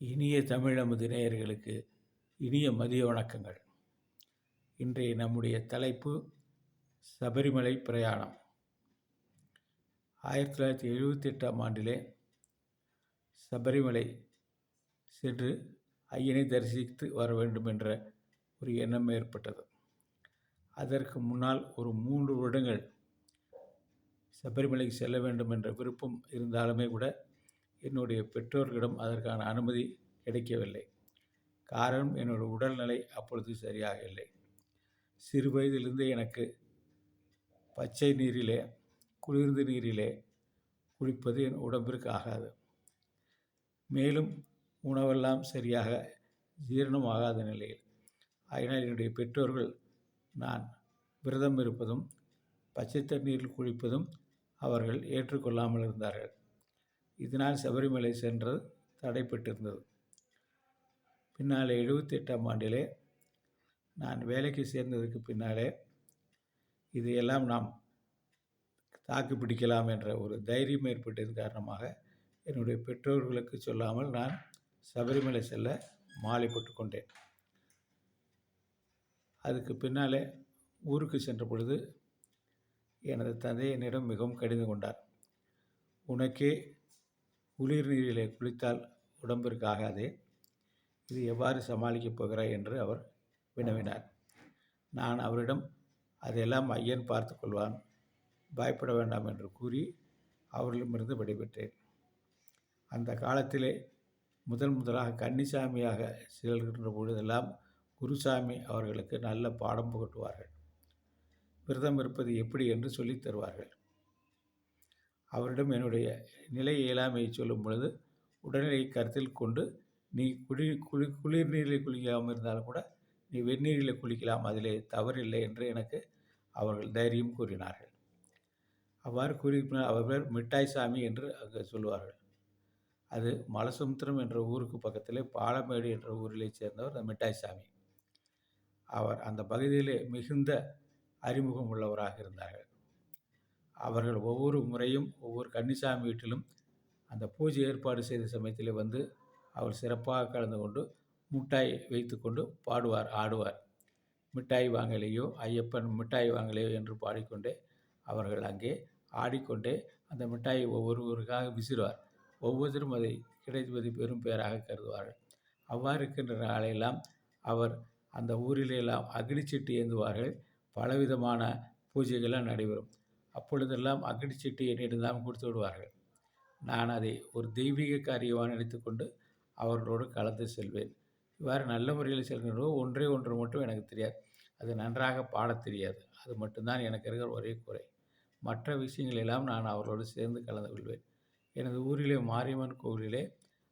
இனிய தமிழமுது நேயர்களுக்கு இனிய மதிய வணக்கங்கள். இன்றைய நம்முடைய தலைப்பு சபரிமலை பிரயாணம். ஆயிரத்தி தொள்ளாயிரத்தி எழுபத்தி எட்டாம் ஆண்டிலே சபரிமலை சென்று ஐயனை தரிசித்து வர வேண்டும் என்ற ஒரு எண்ணம் ஏற்பட்டது. அதற்கு முன்னால் ஒரு மூன்று வருடங்கள் சபரிமலைக்கு செல்ல வேண்டும் என்ற விருப்பம் இருந்தாலுமே கூட என்னுடைய பெற்றோர்களிடம் அதற்கான அனுமதி கிடைக்கவில்லை. காரணம் என்னுடைய உடல்நிலை அப்பொழுது சரியாக இல்லை சிறு வயதிலிருந்து எனக்கு பச்சை நீரிலே குளிர்ந்த நீரிலே குளிப்பது என் உடம்பிற்கு ஆகாது. மேலும் உணவெல்லாம் சரியாக ஜீரணமாகாத நிலையில். அதனால் என்னுடைய பெற்றோர்கள் நான் விரதம் இருப்பதும் பச்சை தண்ணீரில் குளிப்பதும் அவர்கள் ஏற்றுக்கொள்ளாமல் இருந்தார்கள். இதனால் சபரிமலை சென்றது தடைப்பட்டிருந்தது. பின்னாலே எழுபத்தி எட்டாம் ஆண்டிலே நான் வேலைக்கு சேர்ந்ததுக்கு பின்னாலே இதையெல்லாம் நாம் தாக்கு பிடிக்கலாம் என்ற ஒரு தைரியம் ஏற்பட்டதன் காரணமாக என்னுடைய பெற்றோர்களுக்கு சொல்லாமல் நான் சபரிமலை செல்ல மாலைப்பட்டு கொண்டேன். அதுக்கு பின்னாலே ஊருக்கு சென்ற பொழுது எனது தந்தை என்னிடம் மிகவும் கடிந்து கொண்டார். உனக்கே குளிர் நீரிலே குளித்தால் உடம்பிற்கு ஆகாது. இது எவ்வாறு சமாளிக்கப் போகிறாய் என்று அவர் வினவினார். நான் அவரிடம் அதையெல்லாம் ஐயன் பார்த்து கொள்வான் பயப்பட வேண்டாம் என்று கூறி அவர்களிடமிருந்து விடைபெற்றேன். அந்த காலத்திலே முதன் முதலாக கன்னிசாமியாக செல்கின்ற பொழுதெல்லாம் குருசாமி அவர்களுக்கு நல்ல பாடம் புகட்டுவார்கள். விரதம் இருப்பது எப்படி என்று சொல்லித் தருவார்கள். அவரிடம் என்னுடைய நிலை இயலாமையை சொல்லும் பொழுது உடல்நிலையை கருத்தில் கொண்டு நீ குடி குளி குளிர் நீரில் குளிக்காமல் இருந்தாலும் கூட நீ வெந்நீரில் குளிக்கலாம் அதிலே தவறில்லை என்று எனக்கு அவர்கள் தைரியம் கூறினார்கள். அவ்வாறு கூறி அவர் மிட்டாய் சாமி என்று அங்கே சொல்லுவார்கள். அது மலசமுத்திரம் என்ற ஊருக்கு பக்கத்திலே பாலமேடு என்ற ஊரிலே சேர்ந்தவர் அந்த மிட்டாய் சாமி. அவர் அந்த பகுதியிலே மிகுந்த அறிமுகம் உள்ளவராக இருந்தார்கள். அவர்கள் ஒவ்வொரு முறையும் ஒவ்வொரு கன்னிசாமி வீட்டிலும் அந்த பூஜை ஏற்பாடு செய்த சமயத்தில் வந்து அவர் சிறப்பாக கலந்து கொண்டு மிட்டாய் வைத்து கொண்டு பாடுவார் ஆடுவார். மிட்டாய் வாங்கலையோ ஐயப்பன் மிட்டாய் வாங்கலையோ என்று பாடிக்கொண்டே அவர்கள் அங்கே ஆடிக்கொண்டே அந்த மிட்டாயை ஒவ்வொருவருக்காக விசிறுவார். ஒவ்வொருத்தரும் அதை கிடைப்பது பெரும் பெயராக கருதுவார்கள். அவ்வாறு இருக்கின்ற நாளையெல்லாம் அவர் அந்த ஊரிலெல்லாம் அக்னிச்சிட்டு ஏந்துவார்கள். பலவிதமான பூஜைகள்லாம் நடைபெறும். அப்பொழுதெல்லாம் அகடிச்சிட்டு என்னிடம் தான் கொடுத்து விடுவார்கள். நான் அதை ஒரு தெய்வீக காரியமாக நினைத்துக்கொண்டு அவர்களோடு கலந்து செல்வேன். இவ்வாறு நல்ல முறையில் செல்கின்றோ ஒன்றே ஒன்று மட்டும் எனக்கு தெரியாது. அது நன்றாக பாடத் தெரியாது. அது மட்டும்தான் எனக்கு இருக்கிற ஒரே குறை. மற்ற விஷயங்கள் எல்லாம் நான் அவர்களோடு சேர்ந்து கலந்து கொள்வேன். எனது ஊரிலே மாரியம்மன் கோவிலிலே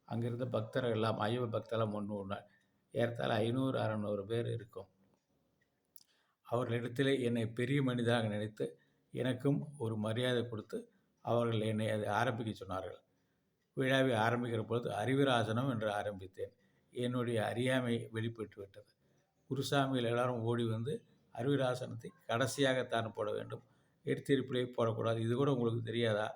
அங்கிருந்த பக்தர்கள் எல்லாம் ஐயப்ப பக்தெல்லாம் ஒன்று ஒன்று ஏறத்தாழ ஐநூறு அறநூறு பேர் இருக்கும். அவர்களிடத்திலே என்னை பெரிய மனிதராக நினைத்து எனக்கும் ஒரு மரியாதை கொடுத்து அவர்கள் என்னை அதை ஆரம்பிக்க சொன்னார்கள். விழாவை ஆரம்பிக்கிற பொழுது அறிவிராசனம் என்று ஆரம்பித்தேன். என்னுடைய அறியாமை வெளிப்பட்டு விட்டது. குருசாமியில் எல்லாரும் ஓடி வந்து அறிவிராசனத்தை கடைசியாகத்தான் போட வேண்டும். எடுத்திருப்பிலே போடக்கூடாது. இது கூட உங்களுக்கு தெரியாதா?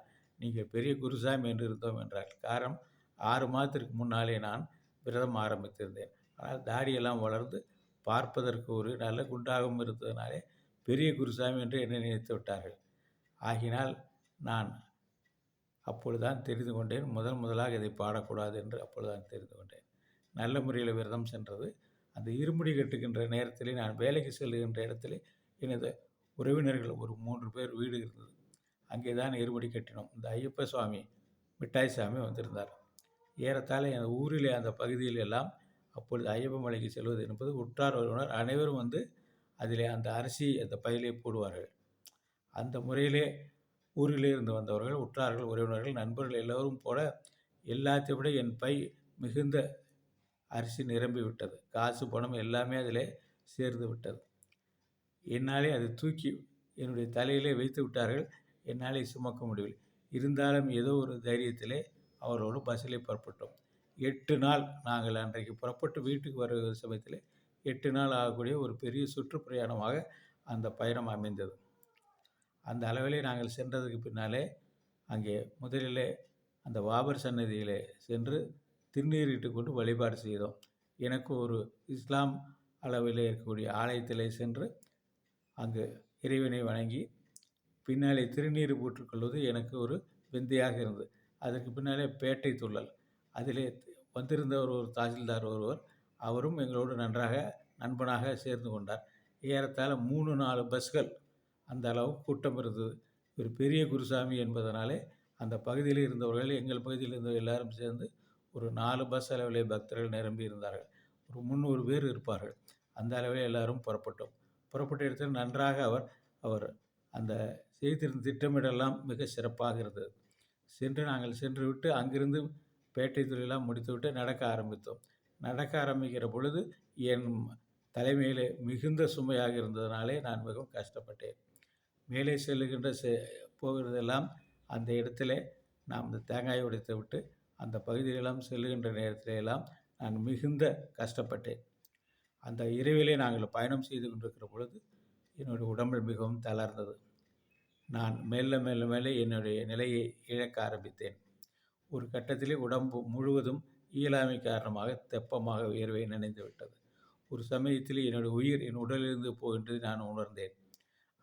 நீங்கள் பெரிய குருசாமி என்று இருந்தோம் என்றார் காரணம் ஆறு மாதத்திற்கு முன்னாலே நான் விரதம் ஆரம்பித்திருந்தேன். ஆனால் தாடியெல்லாம் வளர்ந்து பார்ப்பதற்கு ஒரு நல்ல குண்டாகவும் இருந்ததுனாலே பெரிய குருசாமி என்று என்னை நினைத்து விட்டார்கள். ஆகினால் நான் அப்பொழுதுதான் தெரிந்து கொண்டேன். முதன் முதலாக இதை பாடக்கூடாது என்று அப்பொழுதுதான் தெரிந்து கொண்டேன். நல்ல முறையில் விரதம் சென்றது. அந்த இருமுடி கட்டுகின்ற நேரத்திலே நான் வேலைக்கு செல்லுகின்ற இடத்திலே எனது உறவினர்கள் ஒரு மூன்று பேர் வீடு இருந்தது. அங்கே தான் இருமுடி கட்டினோம். இந்த ஐயப்ப சுவாமி மிட்டாய் சாமி வந்திருந்தார். ஏறத்தாழ என் ஊரிலே அந்த பகுதியில் எல்லாம் அப்பொழுது ஐயப்ப மலைக்கு செல்வது என்பது உற்றார் உறவினர் அனைவரும் வந்து அதில் அந்த அரிசி அந்த பையிலே போடுவார்கள். அந்த முறையிலே ஊரிலே இருந்து வந்தவர்கள் உற்றார்கள் உறவினர்கள் நண்பர்கள் எல்லோரும் போல எல்லாத்தையும் விட என் பை மிகுந்த அரிசி நிரம்பி விட்டது. காசு பணம் எல்லாமே அதில் சேர்ந்து விட்டது. என்னாலே அது தூக்கி என்னுடைய தலையிலே வைத்து விட்டார்கள். என்னாலே சுமக்க முடியவில்லை. இருந்தாலும் ஏதோ ஒரு தைரியத்திலே அவர்களோடு பஸ்ஸிலே புறப்பட்டோம். எட்டு நாள் நாங்கள் அன்றைக்கு புறப்பட்டு வீட்டுக்கு வருகிற சமயத்தில் எட்டு நாள் ஆகக்கூடிய ஒரு பெரிய சுற்றுப்பிரயாணமாக அந்த பயணம் அமைந்தது. அந்த அளவிலே நாங்கள் சென்றதுக்கு பின்னாலே அங்கே முதலிலே அந்த வாபர் சன்னதியிலே சென்று திருநீரிட்டு கொண்டு வழிபாடு செய்தோம். எனக்கு ஒரு இஸ்லாம் அளவிலே இருக்கக்கூடிய ஆலயத்திலே சென்று அங்கு இறைவனை வணங்கி பின்னாலே திருநீர் போட்டுக்கொள்வது எனக்கு ஒரு விந்தையாக இருந்தது. அதற்கு பின்னாலே பேட்டை துள்ளல். அதிலே வந்திருந்தவர் ஒரு தாசில்தார் ஒருவர் அவரும் எங்களோடு நன்றாக நண்பனாக சேர்ந்து கொண்டார். ஏறத்தாழ மூணு நாலு பஸ்கள் அந்த அளவு கூட்டம் இருந்தது. ஒரு பெரிய குருசாமி என்பதனாலே அந்த பகுதியில் இருந்தவர்கள் எங்கள் பகுதியில் இருந்த எல்லாரும் சேர்ந்து ஒரு நாலு பஸ் அளவிலே பக்தர்கள் நிரம்பி இருந்தார்கள். ஒரு முந்நூறு பேர் இருப்பார்கள். அந்த அளவில் எல்லாரும் புறப்பட்டோம். புறப்பட்ட இடத்தில் நன்றாக அவர் அவர் அந்த செய்திருந்த திட்டமிடலாம் மிக சிறப்பாக இருந்தது. சென்று நாங்கள் சென்று விட்டு அங்கிருந்து பேட்டை தொழிலெல்லாம் முடித்துவிட்டு நடக்க ஆரம்பித்தோம். நடக்க ஆரம்பிக்கிற பொழுது என் தலைமையிலே மிகுந்த சுமையாக இருந்ததினாலே நான் மிகவும் கஷ்டப்பட்டேன். மேலே செல்லுகின்ற செ போகிறதெல்லாம் அந்த இடத்துல நாம் இந்த தேங்காயை உடைத்து விட்டு அந்த பகுதியிலெல்லாம் செல்லுகின்ற நேரத்திலெல்லாம் நான் மிகுந்த கஷ்டப்பட்டேன். அந்த இரவிலே நாங்கள் பயணம் செய்து கொண்டிருக்கிற பொழுது என்னுடைய உடம்பில் மிகவும் தளர்ந்தது. நான் மெல்ல மெல்ல மேலே என்னுடைய நிலையை இழக்க ஆரம்பித்தேன். ஒரு கட்டத்திலே உடம்பு முழுவதும் இயலாமை காரணமாக தெப்பமாக உயர்வை நினைந்து விட்டது. ஒரு சமயத்தில் என்னுடைய உயிர் என் உடலிலிருந்து போகின்றது நான் உணர்ந்தேன்.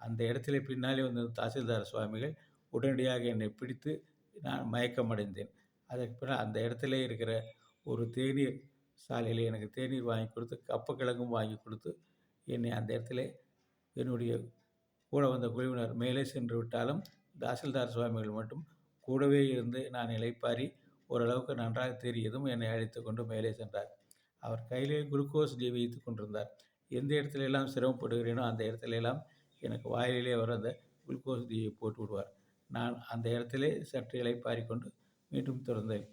அந்த இடத்துல பின்னாலே வந்த தாசில்தார் சுவாமிகள் உடனடியாக என்னை பிடித்து நான் மயக்கமடைந்தேன். அதற்கு பின்னால் அந்த இடத்துல இருக்கிற ஒரு தேநீர் சாலையில் எனக்கு தேநீர் வாங்கி கொடுத்து கப்பக்கிழங்கும் வாங்கி கொடுத்து என்னை அந்த இடத்துல என்னுடைய கூட வந்த குழுவினர் மேலே சென்று விட்டாலும் தாசில்தார் சுவாமிகள் மட்டும் கூடவே இருந்து நான் இலைப்பாரி ஓரளவுக்கு நன்றாக தெரியதும் என்னை அழைத்து கொண்டு மேலே சென்றார். அவர் கையிலே குளுக்கோஸ் டி வைத்து கொண்டிருந்தார். எந்த இடத்துல எல்லாம் சிரமப்படுகிறேனோ அந்த இடத்துல எல்லாம் எனக்கு வாயிலே வர அந்த குளுக்கோஸ் டீயை போட்டு விடுவார். நான் அந்த இடத்திலே சற்று இலைப்பாரி கொண்டு மீண்டும் திறந்தேன்.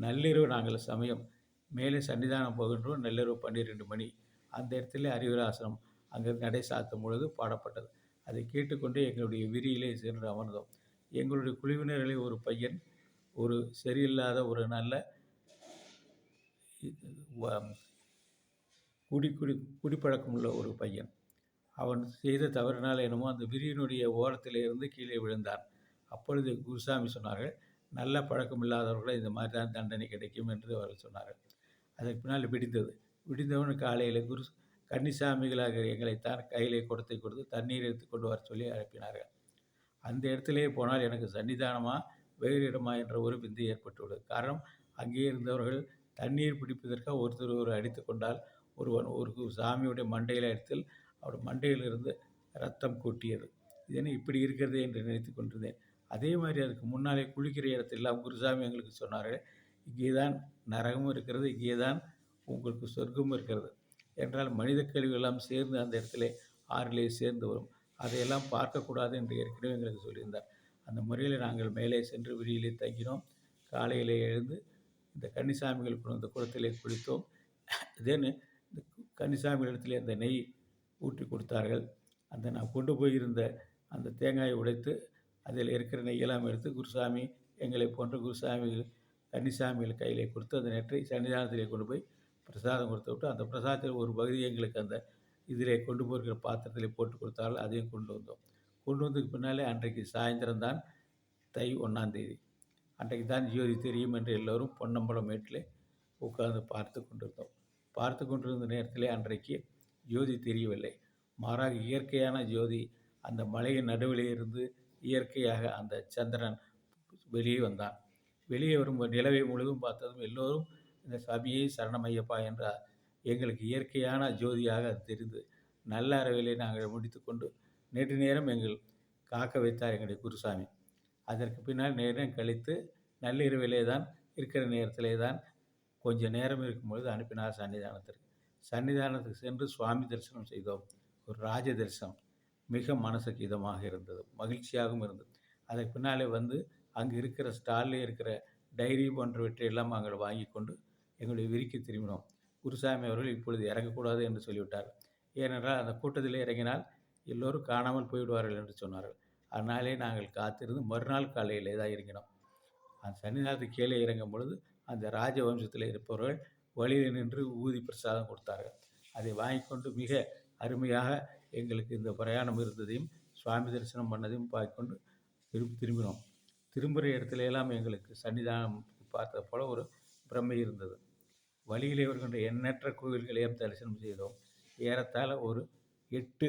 நள்ளிரவு நாங்கள் சமயம். மேலே சன்னிதானம் போகின்றோம். நள்ளிரவு பன்னிரெண்டு மணி. அந்த இடத்துல அறிவுராசனம் அங்கே நடை சாத்தும் பொழுது பாடப்பட்டது. அதை கேட்டுக்கொண்டே எங்களுடைய விரியிலே சென்று அமர்ந்தோம். எங்களுடைய குழுவினர்களில் ஒரு பையன் ஒரு சரியில்லாத ஒரு நல்ல குடி குடி குடிப்பழக்கம் உள்ள ஒரு பையன். அவன் செய்த தவறினால் என்னமோ அந்த விரியினுடைய ஓரத்தில் இருந்து கீழே விழுந்தான். அப்பொழுது குருசாமி சொன்னார்கள் நல்ல பழக்கம் இல்லாதவர்களை இந்த மாதிரி தான் தண்டனை கிடைக்கும் என்று அவர்கள் சொன்னார்கள். அதற்கு பின்னால் விடிந்தது. விடிந்தவன் காலையில் குரு கன்னிசாமிகளாக எங்களைத்தான் கையிலே கொடுத்தை கொடுத்து தண்ணீர் எடுத்து கொண்டு வர சொல்லி அனுப்பினார்கள். அந்த இடத்திலே போனால் எனக்கு சன்னிதானமாக வேறு இடமா என்ற ஒரு விந்து ஏற்பட்டுள்ளது. காரணம் அங்கே இருந்தவர்கள் தண்ணீர் பிடிப்பதற்காக ஒருத்தர் ஒரு அடித்து கொண்டால் ஒருவன் ஒரு சாமியுடைய மண்டையில் இடத்தில் அவர் மண்டையிலிருந்து ரத்தம் கொட்டியது. இதனை இப்படி இருக்கிறதே என்று நினைத்து கொண்டிருந்தேன். அதே மாதிரி அதுக்கு முன்னாலே குளிக்கிற இடத்திலெல்லாம் குருசாமி எங்களுக்கு சொன்னார்கள் இங்கே தான் நரகமும் இருக்கிறது இங்கே தான் உங்களுக்கு சொர்க்கமும் இருக்கிறது. என்றால் மனித கழிவுகள்லாம் சேர்ந்து அந்த இடத்துல ஆறிலே சேர்ந்து வரும். அதையெல்லாம் பார்க்கக்கூடாது என்று ஏற்கனவே எங்களுக்கு சொல்லியிருந்தார். அந்த முறையில் நாங்கள் மேலே சென்று விரியிலே தங்கினோம். காலையிலே எழுந்து இந்த கன்னிசாமிகள் கொண்டு வந்த குளத்திலே குளித்தோம். தென் இந்த கன்னிசாமிகள் இடத்துல அந்த நெய் ஊற்றி கொடுத்தார்கள். அந்த நான் கொண்டு போயிருந்த அந்த தேங்காயை உடைத்து அதில் இருக்கிற நெய்யெல்லாம் எடுத்து குருசாமி எங்களை போன்ற குருசாமிகள் கன்னிசாமிகள் கையிலே கொடுத்து அந்த நெற்றை சன்னிதானத்திலே கொண்டு போய் பிரசாதம் கொடுத்து விட்டு அந்த பிரசாதத்தில் ஒரு பகுதி எங்களுக்கு அந்த இதிலே கொண்டு போகிற பாத்திரத்தில் போட்டு கொடுத்தார்கள். அதையும் கொண்டு வந்தோம். கொண்டு வந்ததுக்கு பின்னாலே அன்றைக்கு சாயந்தரம் தான் தை ஒன்றாந்தேதி அன்றைக்கு தான் ஜோதி தெரியும் என்று எல்லோரும் பொன்னம்பலம் வீட்டில் உட்கார்ந்து பார்த்து கொண்டிருந்தோம். பார்த்து கொண்டிருந்த நேரத்திலே அன்றைக்கு ஜோதி தெரியவில்லை. மாறாக இயற்கையான ஜோதி அந்த மலையின் நடுவிலே இருந்து இயற்கையாக அந்த சந்திரன் வெளியே வந்தான். வெளியே வரும் நிலவை முழுவதும் பார்த்ததும் எல்லோரும் இந்த சபியை சரணமையப்பா என்றார். எங்களுக்கு இயற்கையான ஜோதியாக அது தெரிந்து நல்ல அறவிலே நாங்கள் முடித்து நீண்ட நேற்று நேரம் எங்கள் காக்க வைத்தார் எங்களுடைய குருசாமி. அதற்கு பின்னால் நேரம் கழித்து நள்ளிரவிலே தான் இருக்கிற நேரத்திலே தான் கொஞ்சம் நேரம் இருக்கும்பொழுது அனுப்பினார் சன்னிதானத்திற்கு. சன்னிதானத்துக்கு சென்று சுவாமி தரிசனம் செய்தோம். ஒரு ராஜ தரிசனம். மிக மனசுக்கு இதமாக இருந்தது. மகிழ்ச்சியாகவும் இருந்தது. அதற்கு பின்னாலே வந்து அங்கே இருக்கிற ஸ்டாலில் இருக்கிற டைரி போன்றவற்றை எல்லாம் அங்கே வாங்கி கொண்டு எங்களுடைய விரிக்கி திரும்பினோம். குருசாமி அவர்கள் இப்பொழுது இறங்கக்கூடாது என்று சொல்லிவிட்டார் ஏனென்றால் அந்த கூட்டத்தில் இறங்கினால் எல்லோரும் காணாமல் போய்விடுவார்கள் என்று சொன்னார்கள். அதனாலே நாங்கள் காத்திருந்து மறுநாள் காலையிலே தான் இறங்கினோம். அந்த சன்னிதானத்துக்கு கீழே இறங்கும் பொழுது அந்த ராஜவம்சத்தில் இருப்பவர்கள் வழியில் நின்று ஊதி பிரசாதம் கொடுத்தார்கள். அதை வாங்கி கொண்டு மிக அருமையாக எங்களுக்கு இந்த பிரயாணம் இருந்ததையும் சுவாமி தரிசனம் பண்ணதையும் பார்க்கொண்டு திரும்பி திரும்பினோம். திரும்புகிற இடத்துல எல்லாம் எங்களுக்கு சன்னிதானம் பார்த்தது போல ஒரு பிரமை இருந்தது. வழியிலே வருகின்ற எண்ணற்ற கோவில்களையும் தரிசனம் செய்தோம். ஏறத்தாழ ஒரு எட்டு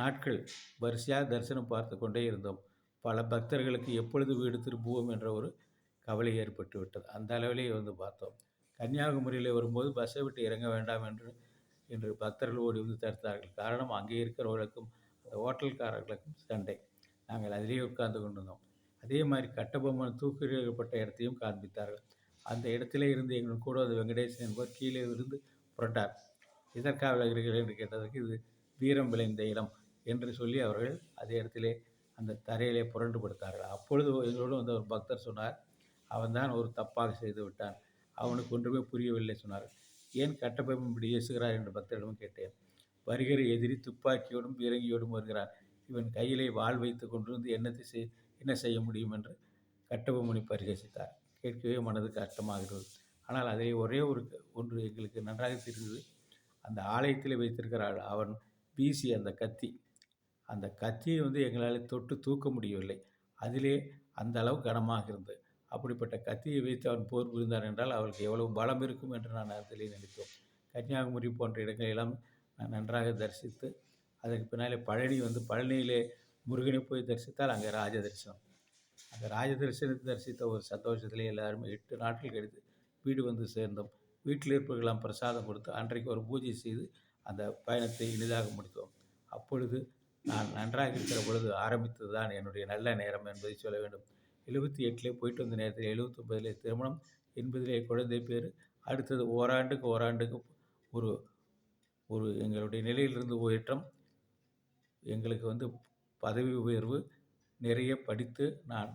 நாட்கள் வரிசையாக தரிசனம் பார்த்து கொண்டே இருந்தோம். பல பக்தர்களுக்கு எப்பொழுது வீடு திரும்புவோம் என்ற ஒரு கவலை ஏற்பட்டு விட்டது. அந்த அளவிலேயே வந்து பார்த்தோம். கன்னியாகுமரியில் வரும்போது பஸ்ஸை விட்டு இறங்க வேண்டாம் என்று என்று பக்தர்கள் ஓடி வந்து தடுத்தார்கள். காரணம் அங்கே இருக்கிறவர்களுக்கும் அந்த ஹோட்டல்காரர்களுக்கும் சண்டை. நாங்கள் அதிலேயே உட்கார்ந்து கொண்டிருந்தோம். அதே மாதிரி கட்டபொம்மன் தூக்கிலிடப்பட்ட இடத்தையும் காண்பித்தார்கள். அந்த இடத்திலே இருந்து எங்கள் கூட அது வெங்கடேசன் என்பவர் கீழே இருந்து புரண்டார். இதற்காக என்று கேட்டதற்கு இது வீரம் விளைந்த இடம். என்று சொல்லி அவர்கள் அதே இடத்திலே அந்த தரையிலே புரண்டு படுத்தார்கள். அப்பொழுது எங்களோடு வந்து ஒரு பக்தர் சொன்னார் அவன்தான் ஒரு தப்பாக செய்து விட்டான். அவனுக்கு ஒன்றுமே புரியவில்லை சொன்னார். ஏன் கட்டபொம்மன் இப்படி இயேசுகிறார் என்று பக்தரிடமும் கேட்டேன். வருகிற எதிரி துப்பாக்கியோடும் பீரங்கியோடும் வருகிறான். இவன் கையிலே வாள் வைத்து கொண்டிருந்து என்னத்தை செய் என்ன செய்ய முடியும்? என்று கட்டபொம்மனை பரிகசித்தார். கேட்கவே மனது கஷ்டமாகிறது ஆனால் அதிலே ஒரே ஒரு ஒன்று எங்களுக்கு நன்றாக தெரிந்தது. அந்த ஆலயத்தில் வைத்திருக்கிறாள் அவன் வீசி அந்த கத்தி. அந்த கத்தியை வந்து எங்களால் தொட்டு தூக்க முடியவில்லை. அதிலே அந்த அளவு கனமாக இருந்தது. அப்படிப்பட்ட கத்தியை வைத்து அவன் போர் புரிந்தான் என்றால் அவளுக்கு எவ்வளவு பலம் இருக்கும் என்று நான் அதிலே நினைத்தோம். கன்னியாகுமரி போன்ற இடங்களெல்லாம் நான் நன்றாக தரிசித்து அதற்கு பின்னாலே பழனி வந்து பழனியிலே முருகனை போய் தரிசித்தால் அங்கே ராஜ தரிசனம். அந்த ராஜ தரிசனத்தை தரிசித்த ஒரு சந்தோஷத்திலே எல்லாருமே எட்டு நாட்கள் கழித்து வீடு வந்து சேர்ந்தோம். வீட்டில் இருப்பவர்களெல்லாம் பிரசாதம் கொடுத்து அன்றைக்கு ஒரு பூஜை செய்து அந்த பயணத்தை எளிதாக முடித்தோம். அப்பொழுது நான் நன்றாக இருக்கிற பொழுது ஆரம்பித்தது தான் என்னுடைய நல்ல நேரம் என்பதை சொல்ல வேண்டும். எழுபத்தி எட்டிலே போயிட்டு வந்த நேரத்தில் எழுபத்தொம்பதிலே திருமணம் எண்பதிலே குழந்தை பேர் அடுத்தது ஓராண்டுக்கு ஓராண்டுக்கு ஒரு ஒரு எங்களுடைய நிலையிலிருந்து உயற்றம் எங்களுக்கு வந்து பதவி உயர்வு நிறைய படித்து நான்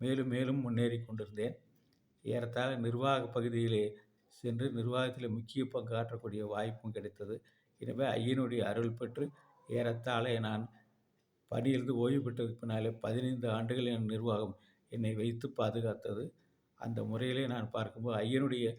மேலும் மேலும் முன்னேறி கொண்டிருந்தேன். ஏறத்தாழ நிர்வாக பகுதியிலே சென்று நிர்வாகத்தில் முக்கிய பங்காற்றக்கூடிய வாய்ப்பும் கிடைத்தது. எனவே ஐயனுடைய அருள் பெற்று ஏறத்தாழ நான் பணியிலிருந்து ஓய்வு பெற்றதுக்கு பின்னாலே பதினைந்து ஆண்டுகள் என் நிர்வாகம் என்னை வைத்து பாதுகாத்தது. அந்த முறையிலே நான் பார்க்கும்போது ஐயனுடைய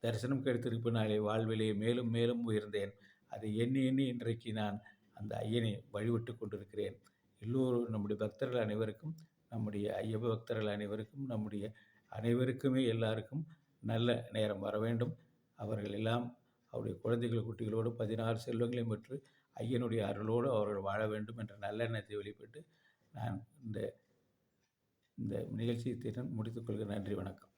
தரிசனம் கிடைத்ததுக்கு பின்னாலே வாழ்விலே மேலும் மேலும் உயர்ந்தேன். அதை எண்ணி எண்ணி இன்றைக்கு நான் அந்த ஐயனை வழிபட்டு கொண்டிருக்கிறேன். எல்லோரும் நம்முடைய பக்தர்கள் அனைவருக்கும் நம்முடைய ஐயப்ப பக்தர்கள் அனைவருக்கும் நம்முடைய அனைவருக்குமே எல்லாருக்கும் நல்ல நேரம் வர வேண்டும். அவர்கள் எல்லாம் அவருடைய குழந்தைகள் குட்டிகளோடு பதினாறு செல்வங்களையும் பெற்று ஐயனுடைய அருளோடு அவர்கள் வாழ வேண்டும் என்ற நல்லெண்ணத்தை வெளிப்பட்டு நான் இந்த இந்த நிகழ்ச்சியை திறன் முடித்துக்கொள்கிறேன் நன்றி வணக்கம்.